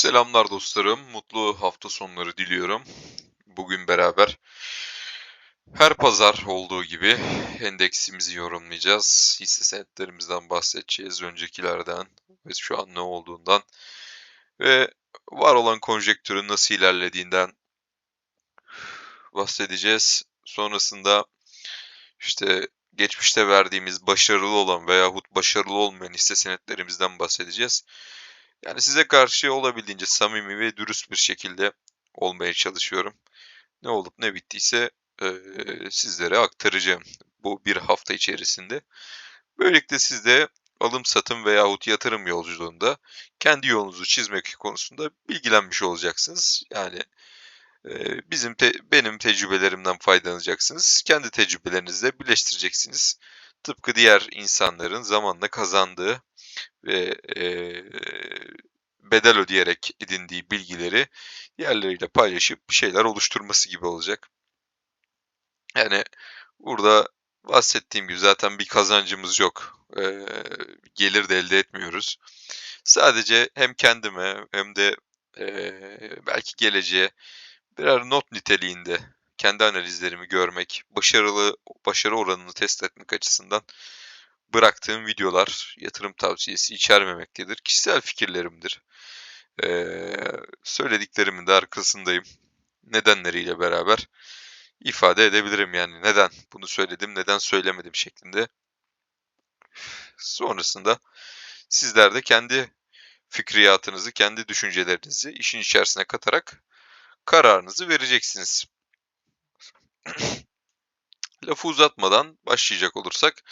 Selamlar dostlarım. Mutlu hafta sonları diliyorum. Bugün beraber her pazar olduğu gibi endeksimizi yorumlayacağız. Hisse senetlerimizden bahsedeceğiz. Öncekilerden ve şu an ne olduğundan ve var olan konjektürün nasıl ilerlediğinden bahsedeceğiz. Sonrasında işte geçmişte verdiğimiz başarılı olan veyahut başarılı olmayan hisse senetlerimizden bahsedeceğiz. Yani size karşı olabildiğince samimi ve dürüst bir şekilde olmaya çalışıyorum. Ne olup ne bittiyse e, sizlere aktaracağım bu bir hafta içerisinde. Böylelikle siz de alım satım veyahut yatırım yolculuğunda kendi yolunuzu çizmek konusunda bilgilenmiş olacaksınız. Yani e, bizim te, benim tecrübelerimden faydalanacaksınız. Kendi tecrübelerinizle birleştireceksiniz. Tıpkı diğer insanların zamanla kazandığı ve e, bedel ödeyerek edindiği bilgileri diğerleriyle paylaşıp bir şeyler oluşturması gibi olacak. Yani burada bahsettiğim gibi zaten bir kazancımız yok. E, gelir de elde etmiyoruz. Sadece hem kendime hem de e, belki geleceğe birer not niteliğinde kendi analizlerimi görmek, başarılı başarı oranını test etmek açısından bıraktığım videolar yatırım tavsiyesi içermemektedir. Kişisel fikirlerimdir. Ee, söylediklerimin de arkasındayım. Nedenleriyle beraber ifade edebilirim yani neden bunu söyledim, neden söylemedim şeklinde. Sonrasında sizler de kendi fikriyatınızı, kendi düşüncelerinizi işin içerisine katarak kararınızı vereceksiniz. Lafı uzatmadan başlayacak olursak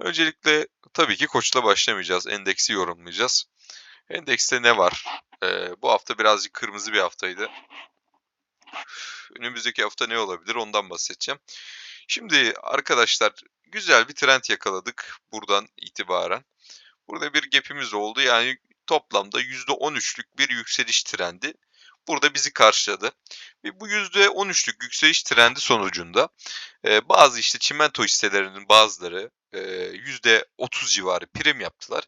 Öncelikle tabii ki koçla başlamayacağız. Endeksi yorumlayacağız. Endekste ne var? Ee, bu hafta birazcık kırmızı bir haftaydı. Önümüzdeki hafta ne olabilir ondan bahsedeceğim. Şimdi arkadaşlar güzel bir trend yakaladık buradan itibaren. Burada bir gap'imiz oldu. Yani toplamda %13'lük bir yükseliş trendi burada bizi karşıladı. Ve bu %13'lük yükseliş trendi sonucunda e, bazı işte çimento hisselerinin bazıları e, %30 civarı prim yaptılar.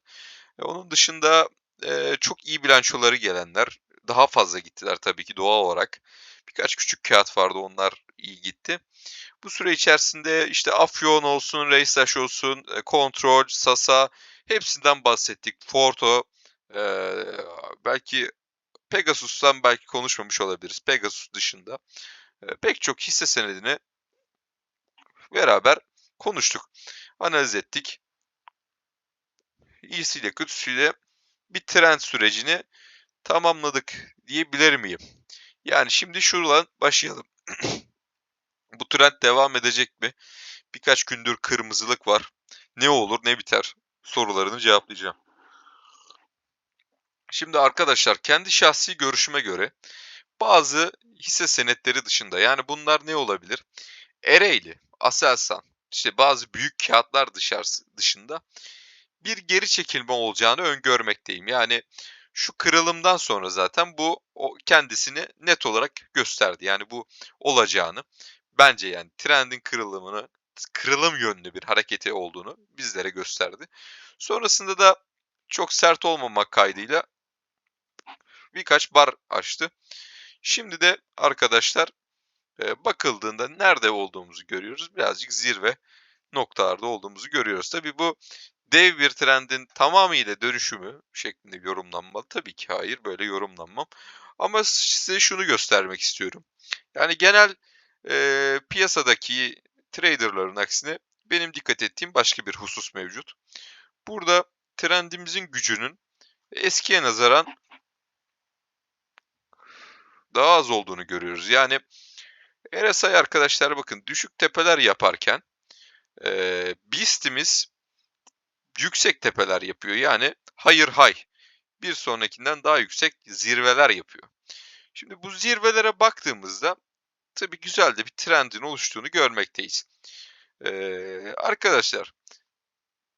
E, onun dışında e, çok iyi bilançoları gelenler daha fazla gittiler tabii ki doğal olarak. Birkaç küçük kağıt vardı onlar iyi gitti. Bu süre içerisinde işte Afyon olsun, Reysaş olsun, Kontrol, Sasa hepsinden bahsettik. Forto, e, belki Pegasus'tan belki konuşmamış olabiliriz. Pegasus dışında e, pek çok hisse senedini beraber konuştuk. Analiz ettik. İyisiyle kötüsüyle bir trend sürecini tamamladık diyebilir miyim? Yani şimdi şuradan başlayalım. Bu trend devam edecek mi? Birkaç gündür kırmızılık var. Ne olur ne biter sorularını cevaplayacağım. Şimdi arkadaşlar kendi şahsi görüşüme göre bazı hisse senetleri dışında yani bunlar ne olabilir? Ereğli, Aselsan, işte bazı büyük kağıtlar dışarısı, dışında bir geri çekilme olacağını öngörmekteyim. Yani şu kırılımdan sonra zaten bu o kendisini net olarak gösterdi. Yani bu olacağını bence yani trendin kırılımını kırılım yönlü bir hareketi olduğunu bizlere gösterdi. Sonrasında da çok sert olmamak kaydıyla birkaç bar açtı. Şimdi de arkadaşlar e, bakıldığında nerede olduğumuzu görüyoruz. Birazcık zirve noktalarda olduğumuzu görüyoruz. Tabi bu dev bir trendin tamamıyla dönüşümü şeklinde yorumlanmalı. Tabii ki hayır böyle yorumlanmam. Ama size şunu göstermek istiyorum. Yani genel e, piyasadaki traderların aksine benim dikkat ettiğim başka bir husus mevcut. Burada trendimizin gücünün eskiye nazaran daha az olduğunu görüyoruz. Yani RSI arkadaşlar bakın düşük tepeler yaparken e, BIST'imiz yüksek tepeler yapıyor. Yani hayır hay bir sonrakinden daha yüksek zirveler yapıyor. Şimdi bu zirvelere baktığımızda tabii güzel de bir trendin oluştuğunu görmekteyiz. Ee, arkadaşlar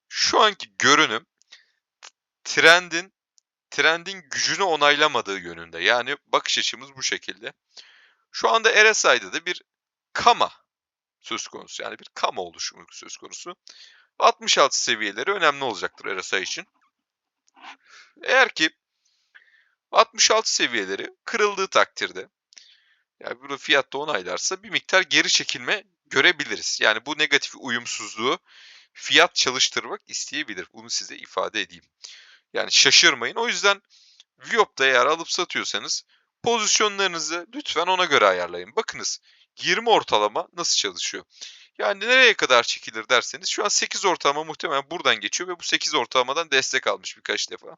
şu anki görünüm trendin trendin gücünü onaylamadığı yönünde. Yani bakış açımız bu şekilde. Şu anda RSI'de de bir kama söz konusu. Yani bir kama oluşumu söz konusu. 66 seviyeleri önemli olacaktır RSI için. Eğer ki 66 seviyeleri kırıldığı takdirde yani burada fiyatta onaylarsa bir miktar geri çekilme görebiliriz. Yani bu negatif uyumsuzluğu fiyat çalıştırmak isteyebilir. Bunu size ifade edeyim. Yani şaşırmayın. O yüzden Viop'ta eğer alıp satıyorsanız pozisyonlarınızı lütfen ona göre ayarlayın. Bakınız 20 ortalama nasıl çalışıyor? Yani nereye kadar çekilir derseniz şu an 8 ortalama muhtemelen buradan geçiyor ve bu 8 ortalamadan destek almış birkaç defa.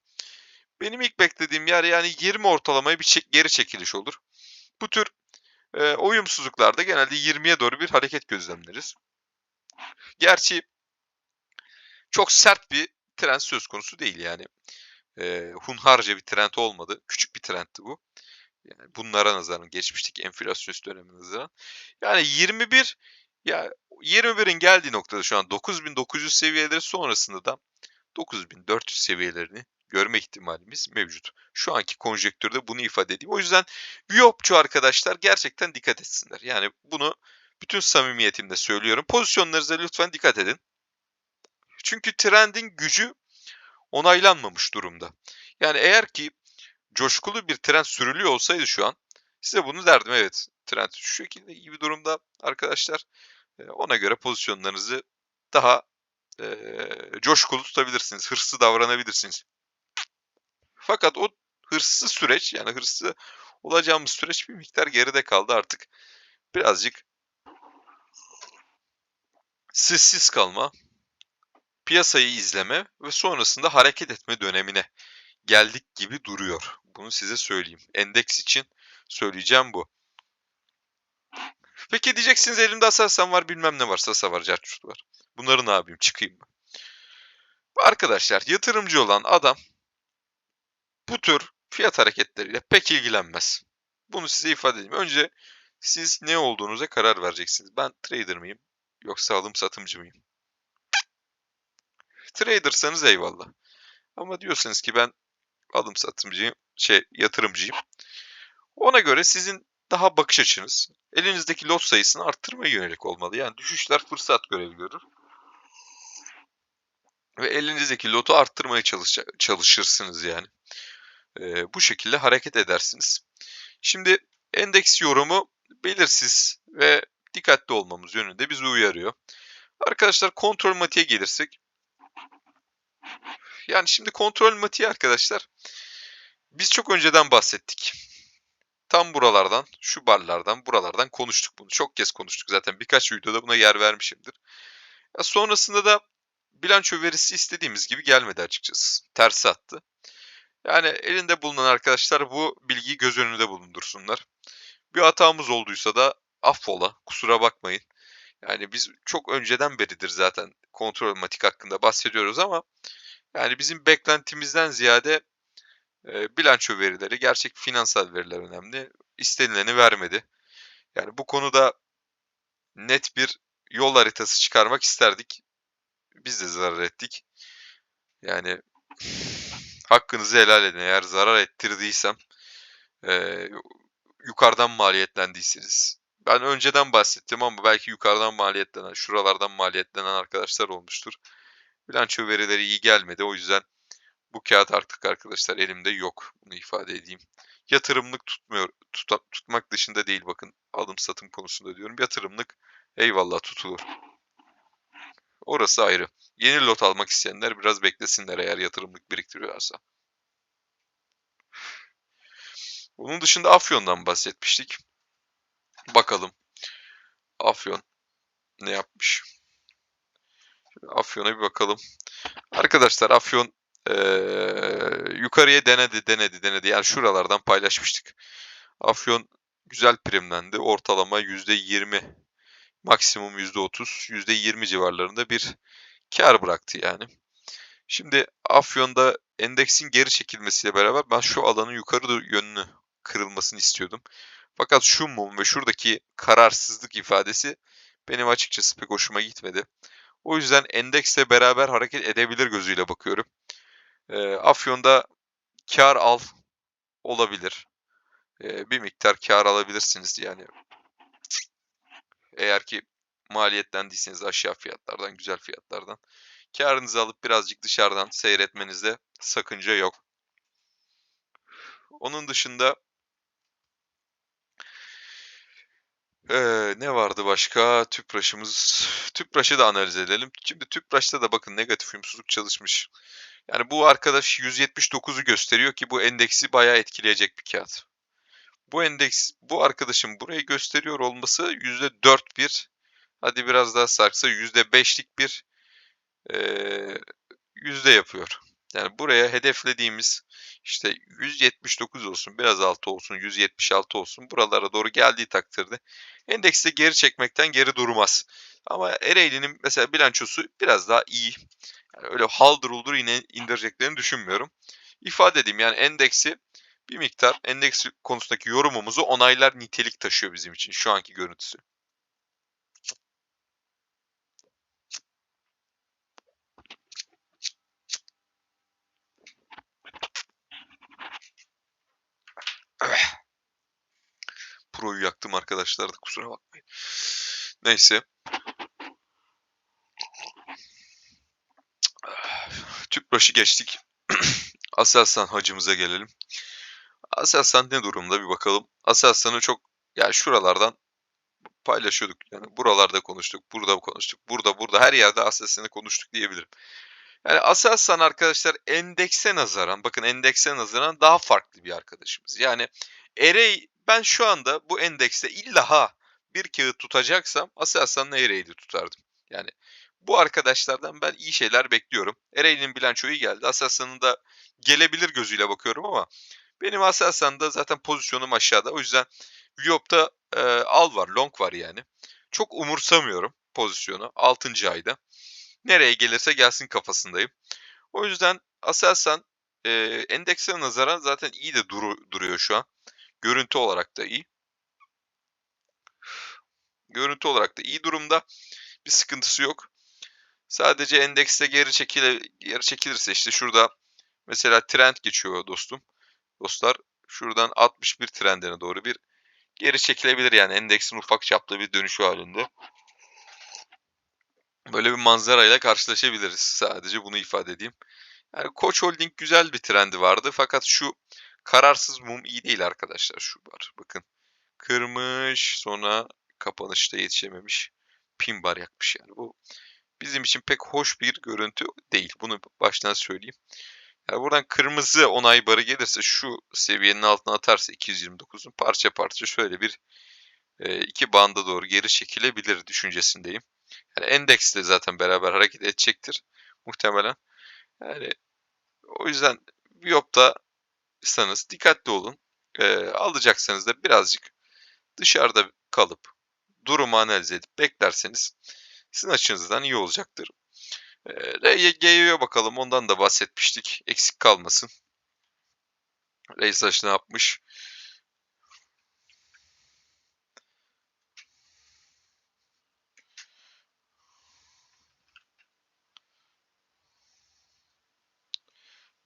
Benim ilk beklediğim yer yani 20 ortalamaya bir çek, geri çekiliş olur. Bu tür e, uyumsuzluklarda genelde 20'ye doğru bir hareket gözlemleriz. Gerçi çok sert bir trend söz konusu değil yani. E, hunharca bir trend olmadı. Küçük bir trendti bu. Yani bunlara nazaran geçmişteki enflasyonist dönemine nazaran. Yani 21 ya 21'in geldiği noktada şu an 9900 seviyeleri sonrasında da 9400 seviyelerini görme ihtimalimiz mevcut. Şu anki konjektürde bunu ifade edeyim. O yüzden Viyopçu arkadaşlar gerçekten dikkat etsinler. Yani bunu bütün samimiyetimle söylüyorum. Pozisyonlarınıza lütfen dikkat edin. Çünkü trendin gücü onaylanmamış durumda. Yani eğer ki coşkulu bir trend sürülüyor olsaydı şu an size bunu derdim. Evet trend şu şekilde iyi bir durumda arkadaşlar. Ona göre pozisyonlarınızı daha e, coşkulu tutabilirsiniz. Hırslı davranabilirsiniz. Fakat o hırsız süreç yani hırslı olacağımız süreç bir miktar geride kaldı artık. Birazcık sessiz kalma, piyasayı izleme ve sonrasında hareket etme dönemine geldik gibi duruyor. Bunu size söyleyeyim. Endeks için söyleyeceğim bu. Peki diyeceksiniz elimde Aselsan var bilmem ne var. Sasa var, Cerçut var. Bunları ne yapayım çıkayım mı? Arkadaşlar yatırımcı olan adam bu tür fiyat hareketleriyle pek ilgilenmez. Bunu size ifade edeyim. Önce siz ne olduğunuza karar vereceksiniz. Ben trader mıyım yoksa alım satımcı mıyım? Tradersanız eyvallah. Ama diyorsanız ki ben alım satımcıyım, şey yatırımcıyım. Ona göre sizin daha bakış açınız elinizdeki lot sayısını arttırmaya yönelik olmalı. Yani düşüşler fırsat görevi görür. Ve elinizdeki lotu arttırmaya çalış çalışırsınız yani. Ee, bu şekilde hareket edersiniz. Şimdi endeks yorumu belirsiz ve dikkatli olmamız yönünde bizi uyarıyor. Arkadaşlar kontrol matiğe gelirsek. Yani şimdi kontrol matiği arkadaşlar biz çok önceden bahsettik. Tam buralardan, şu barlardan, buralardan konuştuk bunu. Çok kez konuştuk zaten. Birkaç videoda buna yer vermişimdir. Ya sonrasında da bilanço verisi istediğimiz gibi gelmedi açıkçası. Tersi attı. Yani elinde bulunan arkadaşlar bu bilgiyi göz önünde bulundursunlar. Bir hatamız olduysa da affola, kusura bakmayın. Yani biz çok önceden beridir zaten kontrol matik hakkında bahsediyoruz ama yani bizim beklentimizden ziyade e, bilanço verileri, gerçek finansal veriler önemli. İstenileni vermedi. Yani bu konuda net bir yol haritası çıkarmak isterdik. Biz de zarar ettik. Yani hakkınızı helal edin. Eğer zarar ettirdiysem e, yukarıdan maliyetlendiyseniz. Ben önceden bahsettim ama belki yukarıdan maliyetlenen, şuralardan maliyetlenen arkadaşlar olmuştur. Bilanço verileri iyi gelmedi. O yüzden bu kağıt artık arkadaşlar elimde yok. Bunu ifade edeyim. Yatırımlık tutmuyor, tut, tutmak dışında değil bakın alım satım konusunda diyorum. Yatırımlık eyvallah tutulur. Orası ayrı. Yeni lot almak isteyenler biraz beklesinler eğer yatırımlık biriktiriyorlarsa. Bunun dışında Afyon'dan bahsetmiştik. Bakalım. Afyon ne yapmış? Afyon'a bir bakalım. Arkadaşlar Afyon ee, yukarıya denedi denedi denedi. Yani şuralardan paylaşmıştık. Afyon güzel primlendi. Ortalama %20 maksimum %30, %20 civarlarında bir kar bıraktı yani. Şimdi Afyon'da endeksin geri çekilmesiyle beraber ben şu alanın yukarı yönünü kırılmasını istiyordum. Fakat şu mum ve şuradaki kararsızlık ifadesi benim açıkçası pek hoşuma gitmedi. O yüzden endeksle beraber hareket edebilir gözüyle bakıyorum. E, Afyon'da kar al olabilir. E, bir miktar kar alabilirsiniz yani. Eğer ki maliyetlendiyseniz aşağı fiyatlardan, güzel fiyatlardan. Karınızı alıp birazcık dışarıdan seyretmenizde sakınca yok. Onun dışında Ee, ne vardı başka? Tüpraşımız. Tüpraşı da analiz edelim. Şimdi Tüpraş'ta da bakın negatif uyumsuzluk çalışmış. Yani bu arkadaş 179'u gösteriyor ki bu endeksi bayağı etkileyecek bir kağıt. Bu endeks, bu arkadaşın burayı gösteriyor olması %4 bir, hadi biraz daha sarksa %5'lik bir ee, yüzde yapıyor. Yani buraya hedeflediğimiz işte 179 olsun, biraz altı olsun, 176 olsun. Buralara doğru geldiği takdirde endekste geri çekmekten geri durmaz. Ama Ereğli'nin mesela bilançosu biraz daha iyi. Yani öyle haldır uldur yine indireceklerini düşünmüyorum. İfade edeyim yani endeksi bir miktar endeks konusundaki yorumumuzu onaylar nitelik taşıyor bizim için şu anki görüntüsü. Pro'yu yaktım arkadaşlar da kusura bakmayın. Neyse. Tüpraş'ı geçtik. Aselsan hacımıza gelelim. Aselsan ne durumda bir bakalım. Aselsan'ı çok yani şuralardan paylaşıyorduk. Yani buralarda konuştuk, burada konuştuk, burada burada her yerde Aselsan'ı konuştuk diyebilirim. Yani Aselsan arkadaşlar endekse nazaran bakın endekse nazaran daha farklı bir arkadaşımız. Yani Erey ben şu anda bu endekste illa ha bir kağıt tutacaksam Aselsan'la Ereğli tutardım. Yani bu arkadaşlardan ben iyi şeyler bekliyorum. Ereğli'nin bilançoyu geldi. Aselsan'ın da gelebilir gözüyle bakıyorum ama benim Aselsan'da zaten pozisyonum aşağıda. O yüzden Viop'ta e, al var, long var yani. Çok umursamıyorum pozisyonu 6. ayda. Nereye gelirse gelsin kafasındayım. O yüzden Aselsan e, endekse nazaran zaten iyi de duru, duruyor şu an. Görüntü olarak da iyi. Görüntü olarak da iyi durumda. Bir sıkıntısı yok. Sadece endekste geri, çekile, geri çekilirse işte şurada mesela trend geçiyor dostum. Dostlar şuradan 61 trendine doğru bir geri çekilebilir yani endeksin ufak çaplı bir dönüşü halinde. Böyle bir manzarayla karşılaşabiliriz. Sadece bunu ifade edeyim. Yani Koç Holding güzel bir trendi vardı fakat şu kararsız mum iyi değil arkadaşlar. Şu var bakın. Kırmış sonra kapanışta yetişememiş. Pin bar yakmış yani. Bu bizim için pek hoş bir görüntü değil. Bunu baştan söyleyeyim. Yani buradan kırmızı onay barı gelirse şu seviyenin altına atarsa 229'un parça parça şöyle bir e, iki banda doğru geri çekilebilir düşüncesindeyim. Yani endeks de zaten beraber hareket edecektir muhtemelen. Yani o yüzden Biop'taysanız dikkatli olun. E, alacaksanız da birazcık dışarıda kalıp durumu analiz edip beklerseniz sizin açınızdan iyi olacaktır. RG'ye bakalım. Ondan da bahsetmiştik. Eksik kalmasın. Reis ne yapmış?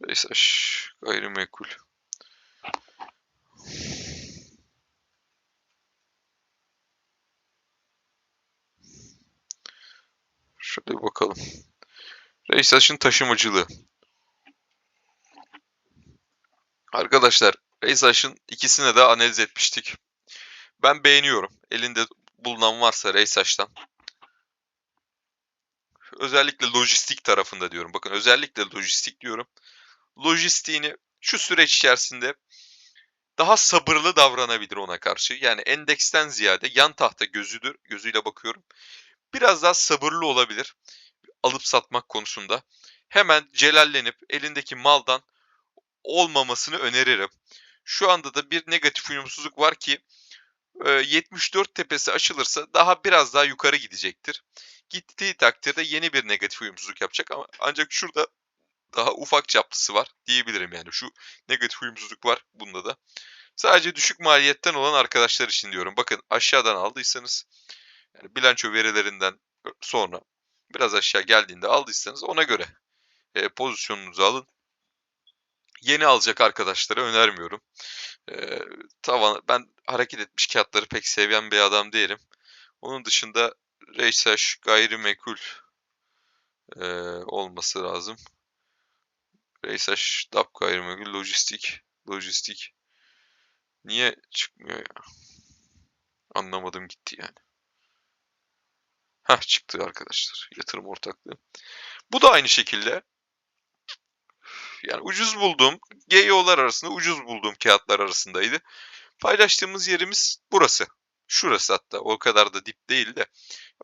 Reis gayrimenkul. Şöyle bir bakalım. Reisach'ın taşımacılığı. Arkadaşlar Reisach'ın ikisine de analiz etmiştik. Ben beğeniyorum. Elinde bulunan varsa Reisach'tan. Özellikle lojistik tarafında diyorum. Bakın özellikle lojistik diyorum. Lojistiğini şu süreç içerisinde daha sabırlı davranabilir ona karşı. Yani endeksten ziyade yan tahta gözüdür, gözüyle bakıyorum. Biraz daha sabırlı olabilir alıp satmak konusunda. Hemen celallenip elindeki maldan olmamasını öneririm. Şu anda da bir negatif uyumsuzluk var ki 74 tepesi açılırsa daha biraz daha yukarı gidecektir. Gittiği takdirde yeni bir negatif uyumsuzluk yapacak ama ancak şurada daha ufak çaplısı var diyebilirim yani. Şu negatif uyumsuzluk var bunda da. Sadece düşük maliyetten olan arkadaşlar için diyorum. Bakın aşağıdan aldıysanız yani bilanço verilerinden sonra biraz aşağı geldiğinde aldıysanız ona göre e, pozisyonunuzu alın. Yeni alacak arkadaşlara önermiyorum. E, tavan, ben hareket etmiş kağıtları pek seven bir adam değilim. Onun dışında Reysaş gayrimenkul e, olması lazım. Reysaş DAP gayrimenkul lojistik Lojistik. Niye çıkmıyor ya? Anlamadım gitti yani. Heh çıktı arkadaşlar. Yatırım ortaklığı. Bu da aynı şekilde. Yani ucuz bulduğum, GEO'lar arasında ucuz bulduğum kağıtlar arasındaydı. Paylaştığımız yerimiz burası. Şurası hatta. O kadar da dip değil de.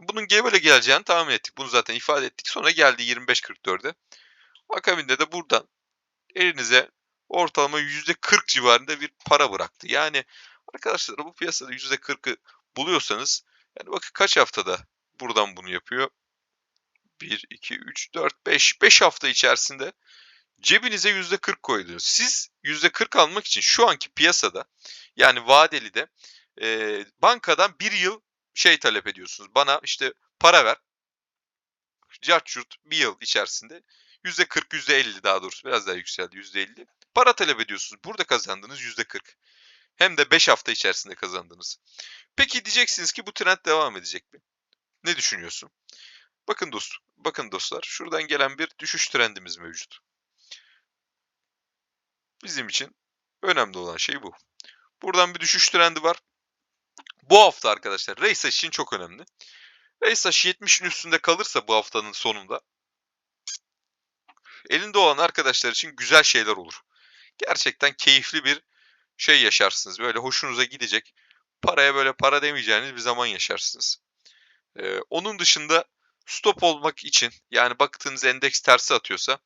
Bunun böyle geleceğini tahmin ettik. Bunu zaten ifade ettik. Sonra geldi 25.44'e. Akabinde de buradan elinize ortalama %40 civarında bir para bıraktı. Yani arkadaşlar bu piyasada %40'ı buluyorsanız yani bakın kaç haftada buradan bunu yapıyor. 1, 2, 3, 4, 5. 5 hafta içerisinde cebinize %40 koydunuz. Siz %40 almak için şu anki piyasada yani vadeli de e, bankadan bir yıl şey talep ediyorsunuz. Bana işte para ver. Carçurt bir yıl içerisinde %40, %50 daha doğrusu biraz daha yükseldi %50. Para talep ediyorsunuz. Burada kazandığınız %40. Hem de 5 hafta içerisinde kazandınız. Peki diyeceksiniz ki bu trend devam edecek mi? Ne düşünüyorsun? Bakın dost, bakın dostlar, şuradan gelen bir düşüş trendimiz mevcut. Bizim için önemli olan şey bu. Buradan bir düşüş trendi var. Bu hafta arkadaşlar Reysa için çok önemli. Reysa 70'in üstünde kalırsa bu haftanın sonunda elinde olan arkadaşlar için güzel şeyler olur. Gerçekten keyifli bir şey yaşarsınız. Böyle hoşunuza gidecek. Paraya böyle para demeyeceğiniz bir zaman yaşarsınız. Ee, onun dışında stop olmak için yani baktığınız endeks tersi atıyorsa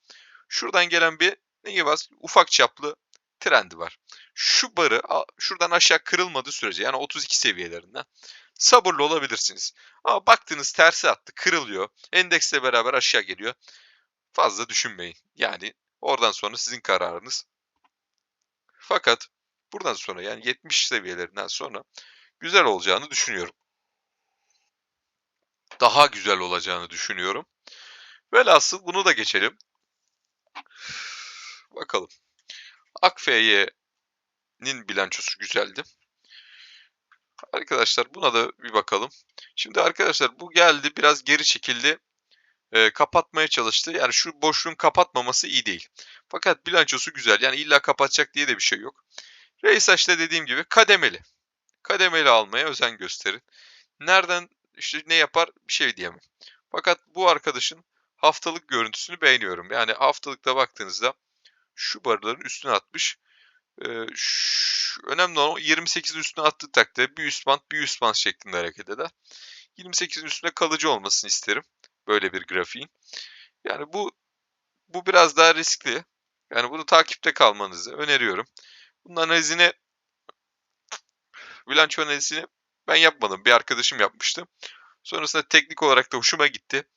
şuradan gelen bir ne var? Ufak çaplı trendi var. Şu barı şuradan aşağı kırılmadığı sürece yani 32 seviyelerinden sabırlı olabilirsiniz. Ama baktığınız tersi attı, kırılıyor. Endeksle beraber aşağı geliyor. Fazla düşünmeyin. Yani oradan sonra sizin kararınız. Fakat buradan sonra yani 70 seviyelerinden sonra güzel olacağını düşünüyorum. Daha güzel olacağını düşünüyorum. Velhasıl bunu da geçelim. Bakalım. Akf'nin bilançosu güzeldi. Arkadaşlar buna da bir bakalım. Şimdi arkadaşlar bu geldi biraz geri çekildi. E, kapatmaya çalıştı. Yani şu boşluğun kapatmaması iyi değil. Fakat bilançosu güzel. Yani illa kapatacak diye de bir şey yok. Reysaç'ta dediğim gibi kademeli. Kademeli almaya özen gösterin. Nereden işte ne yapar bir şey diyemem. Fakat bu arkadaşın haftalık görüntüsünü beğeniyorum. Yani haftalıkta baktığınızda şu barların üstüne atmış. Ee, şu, önemli olan 28'in üstüne attığı takdirde bir üst band bir üst band şeklinde hareket eder. 28'in üstünde kalıcı olmasını isterim. Böyle bir grafiğin. Yani bu bu biraz daha riskli. Yani bunu takipte kalmanızı öneriyorum. Bunun analizini bilanço analizini ben yapmadım. Bir arkadaşım yapmıştı. Sonrasında teknik olarak da hoşuma gitti.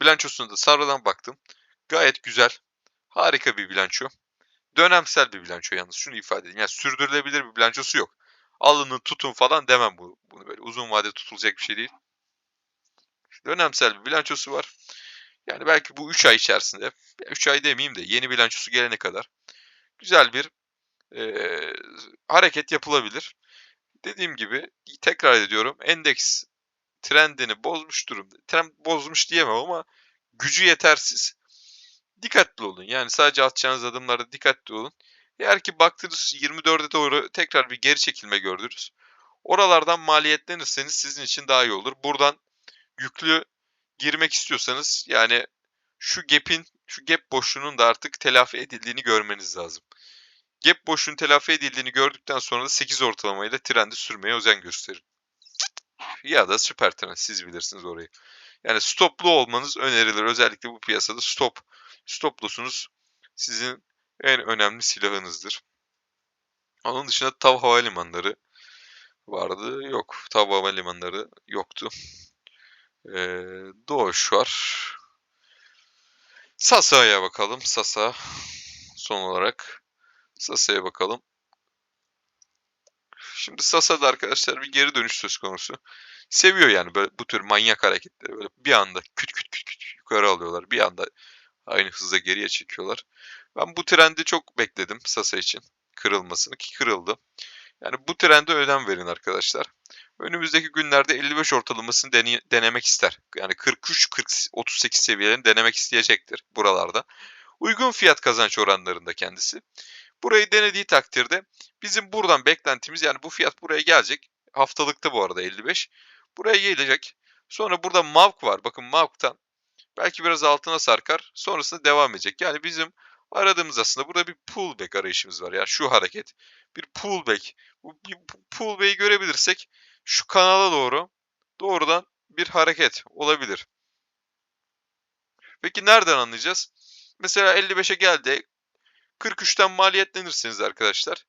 Bilançosuna da sarıdan baktım. Gayet güzel. Harika bir bilanço. Dönemsel bir bilanço yalnız şunu ifade edeyim. Yani sürdürülebilir bir bilançosu yok. Alının tutun falan demem bu. Bunu böyle uzun vade tutulacak bir şey değil. Dönemsel bir bilançosu var. Yani belki bu 3 ay içerisinde, 3 ay demeyeyim de yeni bilançosu gelene kadar güzel bir e, hareket yapılabilir. Dediğim gibi tekrar ediyorum endeks trendini bozmuş durumda. Trend bozmuş diyemem ama gücü yetersiz dikkatli olun. Yani sadece atacağınız adımlarda dikkatli olun. Eğer ki baktınız 24'e doğru tekrar bir geri çekilme gördünüz. Oralardan maliyetlenirseniz sizin için daha iyi olur. Buradan yüklü girmek istiyorsanız yani şu gap'in, şu gap boşluğunun da artık telafi edildiğini görmeniz lazım. Gap boşluğunun telafi edildiğini gördükten sonra da 8 ortalamayla trendi sürmeye özen gösterin. Ya da süper trend siz bilirsiniz orayı. Yani stoplu olmanız önerilir. Özellikle bu piyasada stop Stop loss'unuz sizin en önemli silahınızdır. Onun dışında TAV havalimanları vardı. Yok. TAV havalimanları yoktu. Ee, Doğuş var. Sasa'ya bakalım. Sasa son olarak Sasa'ya bakalım. Şimdi Sasa'da arkadaşlar bir geri dönüş söz konusu. Seviyor yani böyle bu tür manyak hareketleri. Böyle bir anda küt küt küt küt yukarı alıyorlar. Bir anda Aynı hızla geriye çekiyorlar. Ben bu trendi çok bekledim Sasa için. Kırılmasını ki kırıldı. Yani bu trende önem verin arkadaşlar. Önümüzdeki günlerde 55 ortalamasını dene denemek ister. Yani 43-38 seviyelerini denemek isteyecektir buralarda. Uygun fiyat kazanç oranlarında kendisi. Burayı denediği takdirde bizim buradan beklentimiz yani bu fiyat buraya gelecek. Haftalıkta bu arada 55. Buraya gelecek. Sonra burada Mavk var. Bakın Mavk'tan belki biraz altına sarkar. Sonrasında devam edecek. Yani bizim aradığımız aslında burada bir pullback arayışımız var. Yani şu hareket bir pullback. Bu pullback'i görebilirsek şu kanala doğru doğrudan bir hareket olabilir. Peki nereden anlayacağız? Mesela 55'e geldi. 43'ten maliyetlenirsiniz arkadaşlar.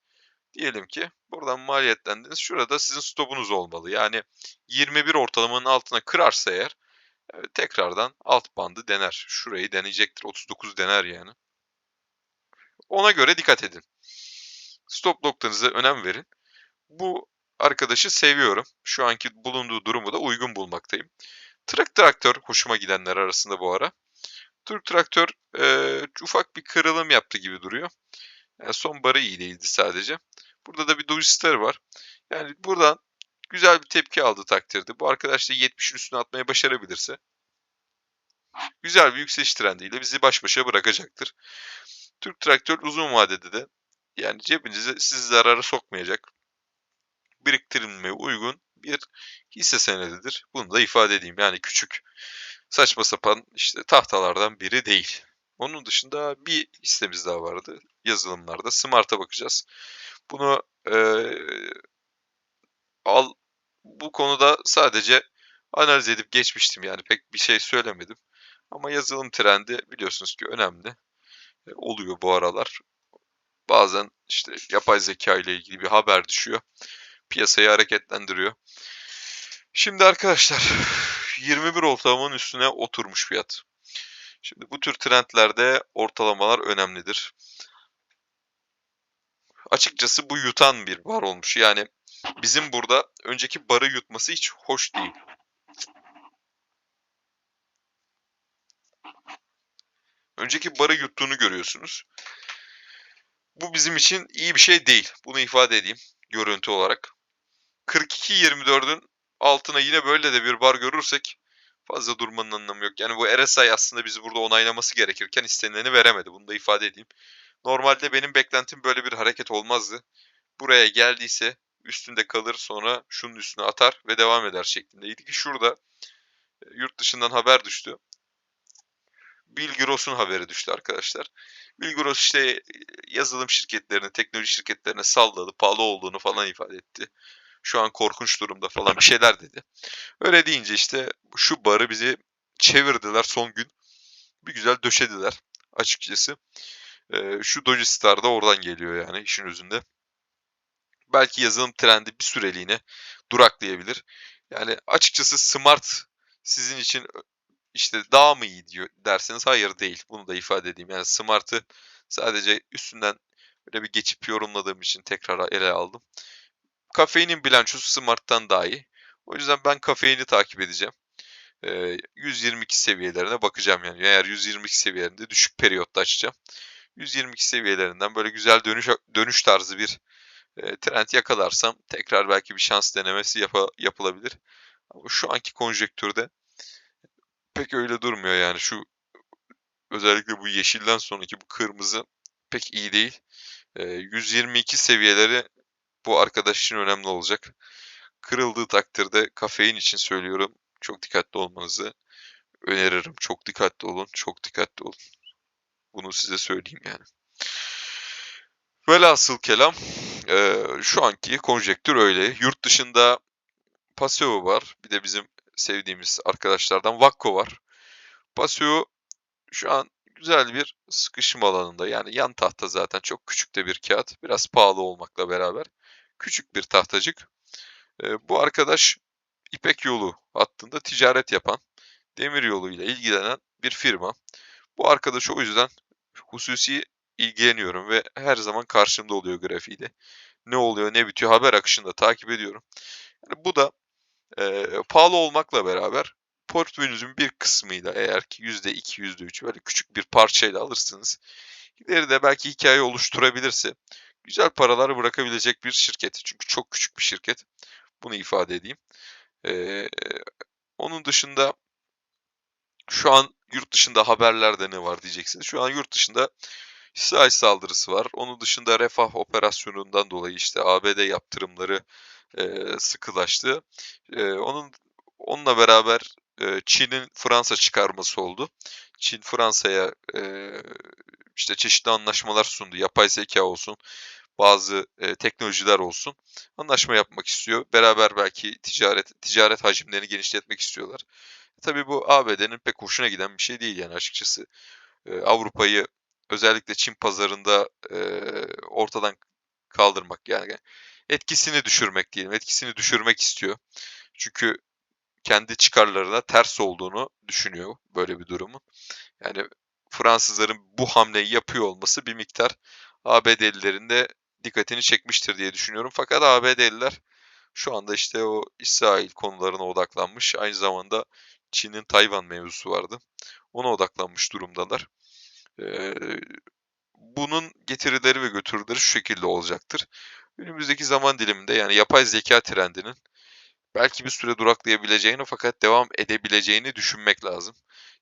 Diyelim ki buradan maliyetlendiniz. Şurada sizin stopunuz olmalı. Yani 21 ortalamanın altına kırarsa eğer evet, tekrardan alt bandı dener. Şurayı deneyecektir. 39 dener yani. Ona göre dikkat edin. Stop noktanıza önem verin. Bu arkadaşı seviyorum. Şu anki bulunduğu durumu da uygun bulmaktayım. Trak traktör hoşuma gidenler arasında bu ara. Türk traktör e, ufak bir kırılım yaptı gibi duruyor. Yani son barı iyi değildi sadece. Burada da bir Dodge var. Yani buradan güzel bir tepki aldı takdirde. Bu arkadaş da 70'in üstüne atmaya başarabilirse güzel bir yükseliş trendiyle bizi baş başa bırakacaktır. Türk traktör uzun vadede de yani cebinize sizi zarara sokmayacak biriktirilmeye uygun bir hisse senedidir. Bunu da ifade edeyim. Yani küçük saçma sapan işte tahtalardan biri değil. Onun dışında bir hissemiz daha vardı yazılımlarda. Smart'a bakacağız. Bunu e, al bu konuda sadece analiz edip geçmiştim yani pek bir şey söylemedim. Ama yazılım trendi biliyorsunuz ki önemli e, oluyor bu aralar. Bazen işte yapay zeka ile ilgili bir haber düşüyor. Piyasayı hareketlendiriyor. Şimdi arkadaşlar 21 ortalamanın üstüne oturmuş fiyat. Şimdi bu tür trendlerde ortalamalar önemlidir. Açıkçası bu yutan bir bar olmuş. Yani bizim burada önceki barı yutması hiç hoş değil. Önceki barı yuttuğunu görüyorsunuz. Bu bizim için iyi bir şey değil. Bunu ifade edeyim görüntü olarak. 42-24'ün altına yine böyle de bir bar görürsek fazla durmanın anlamı yok. Yani bu RSI aslında bizi burada onaylaması gerekirken istenileni veremedi. Bunu da ifade edeyim. Normalde benim beklentim böyle bir hareket olmazdı. Buraya geldiyse üstünde kalır sonra şunun üstüne atar ve devam eder şeklindeydi ki şurada e, yurt dışından haber düştü. Bill Gross'un haberi düştü arkadaşlar. Bill Gross işte e, yazılım şirketlerine, teknoloji şirketlerine salladı, pahalı olduğunu falan ifade etti. Şu an korkunç durumda falan bir şeyler dedi. Öyle deyince işte şu barı bizi çevirdiler son gün. Bir güzel döşediler açıkçası. Ee, şu Doji Star da oradan geliyor yani işin özünde. Belki yazılım trendi bir süreliğine duraklayabilir. Yani açıkçası Smart sizin için işte daha mı iyi diyor derseniz hayır değil. Bunu da ifade edeyim. Yani Smart'ı sadece üstünden böyle bir geçip yorumladığım için tekrar ele aldım. Kafeinin bilançosu Smart'tan daha iyi. O yüzden ben kafeini takip edeceğim. Ee, 122 seviyelerine bakacağım yani. Eğer 122 seviyelerinde düşük periyotta açacağım. 122 seviyelerinden böyle güzel dönüş dönüş tarzı bir e, trend yakalarsam tekrar belki bir şans denemesi yap yapılabilir. Ama şu anki konjektürde pek öyle durmuyor yani şu özellikle bu yeşilden sonraki bu kırmızı pek iyi değil. E, 122 seviyeleri bu arkadaş için önemli olacak. Kırıldığı takdirde kafein için söylüyorum çok dikkatli olmanızı öneririm. Çok dikkatli olun, çok dikkatli olun. Bunu size söyleyeyim yani. Velhasıl kelam e, şu anki konjektür öyle. Yurt dışında Paseo var. Bir de bizim sevdiğimiz arkadaşlardan Vakko var. Paseo şu an güzel bir sıkışma alanında. Yani yan tahta zaten çok küçük de bir kağıt. Biraz pahalı olmakla beraber. Küçük bir tahtacık. E, bu arkadaş İpek yolu hattında ticaret yapan, demir yoluyla ilgilenen bir firma. Bu arkadaş o yüzden hususi ilgileniyorum ve her zaman karşımda oluyor grafiğiyle. Ne oluyor ne bitiyor haber akışında takip ediyorum. Yani bu da e, pahalı olmakla beraber portföyünüzün bir kısmıyla eğer ki %2, %3 böyle küçük bir parçayla alırsınız. İleride belki hikaye oluşturabilirse güzel paralar bırakabilecek bir şirket. Çünkü çok küçük bir şirket. Bunu ifade edeyim. Ee, onun dışında şu an yurt dışında haberlerde ne var diyeceksiniz. Şu an yurt dışında İsrail saldırısı var. Onun dışında Refah operasyonundan dolayı işte ABD yaptırımları e, sıkılaştı. E, onun onunla beraber e, Çin'in Fransa çıkarması oldu. Çin Fransa'ya e, işte çeşitli anlaşmalar sundu. Yapay zeka olsun, bazı e, teknolojiler olsun. Anlaşma yapmak istiyor. Beraber belki ticaret ticaret hacimlerini genişletmek istiyorlar. Tabii bu ABD'nin pek hoşuna giden bir şey değil yani açıkçası. E, Avrupa'yı özellikle Çin pazarında e, ortadan kaldırmak yani etkisini düşürmek diyelim. Etkisini düşürmek istiyor. Çünkü kendi çıkarlarına ters olduğunu düşünüyor böyle bir durumun. Yani Fransızların bu hamleyi yapıyor olması bir miktar ABD'lilerin de dikkatini çekmiştir diye düşünüyorum. Fakat ABD'liler şu anda işte o İsrail konularına odaklanmış. Aynı zamanda Çin'in Tayvan mevzusu vardı. Ona odaklanmış durumdalar. Ee, bunun getirileri ve götürüleri şu şekilde olacaktır. Önümüzdeki zaman diliminde yani yapay zeka trendinin belki bir süre duraklayabileceğini fakat devam edebileceğini düşünmek lazım.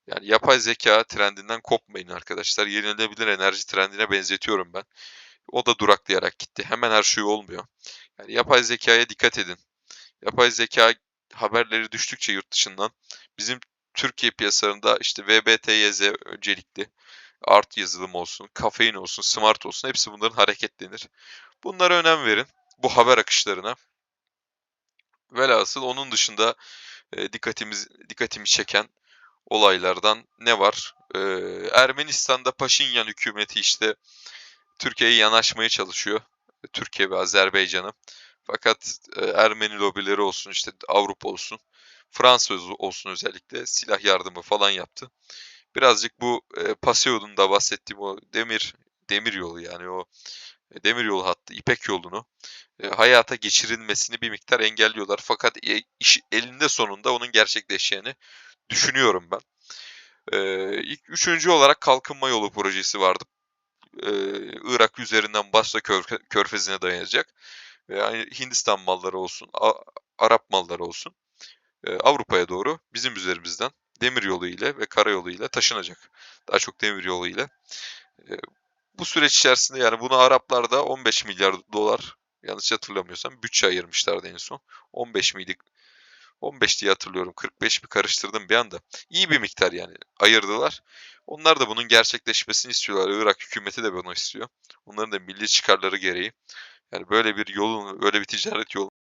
Yani yapay zeka trendinden kopmayın arkadaşlar. Yenilenebilir enerji trendine benzetiyorum ben. O da duraklayarak gitti. Hemen her şey olmuyor. Yani yapay zekaya dikkat edin. Yapay zeka haberleri düştükçe yurt dışından bizim Türkiye piyasalarında işte VBTYZ öncelikli art yazılım olsun, kafein olsun, smart olsun hepsi bunların hareketlenir. Bunlara önem verin. Bu haber akışlarına. Velhasıl onun dışında e, dikkatimiz dikkatimi çeken olaylardan ne var? E, Ermenistan'da Paşinyan hükümeti işte Türkiye'ye yanaşmaya çalışıyor. Türkiye ve Azerbaycan'a. Fakat e, Ermeni lobileri olsun işte Avrupa olsun, Fransa olsun özellikle silah yardımı falan yaptı. Birazcık bu e, Paseo'nun da bahsettiğim o demir demir yolu yani o e, demir yolu hattı, İpek yolunu e, hayata geçirilmesini bir miktar engelliyorlar. Fakat e, iş elinde sonunda onun gerçekleşeceğini düşünüyorum ben. E, üçüncü olarak kalkınma yolu projesi vardı. E, Irak üzerinden Basra Körfe, Körfezi'ne dayanacak. Yani Hindistan malları olsun, Arap malları olsun. E, Avrupa'ya doğru bizim üzerimizden demir yolu ile ve karayolu ile taşınacak. Daha çok demir yolu ile. Bu süreç içerisinde yani bunu Araplar da 15 milyar dolar yanlış hatırlamıyorsam bütçe ayırmışlardı en son. 15 miydi? 15 diye hatırlıyorum. 45 mi karıştırdım bir anda. İyi bir miktar yani ayırdılar. Onlar da bunun gerçekleşmesini istiyorlar. Irak hükümeti de bunu istiyor. Onların da milli çıkarları gereği. Yani böyle bir yolun, böyle bir ticaret yolu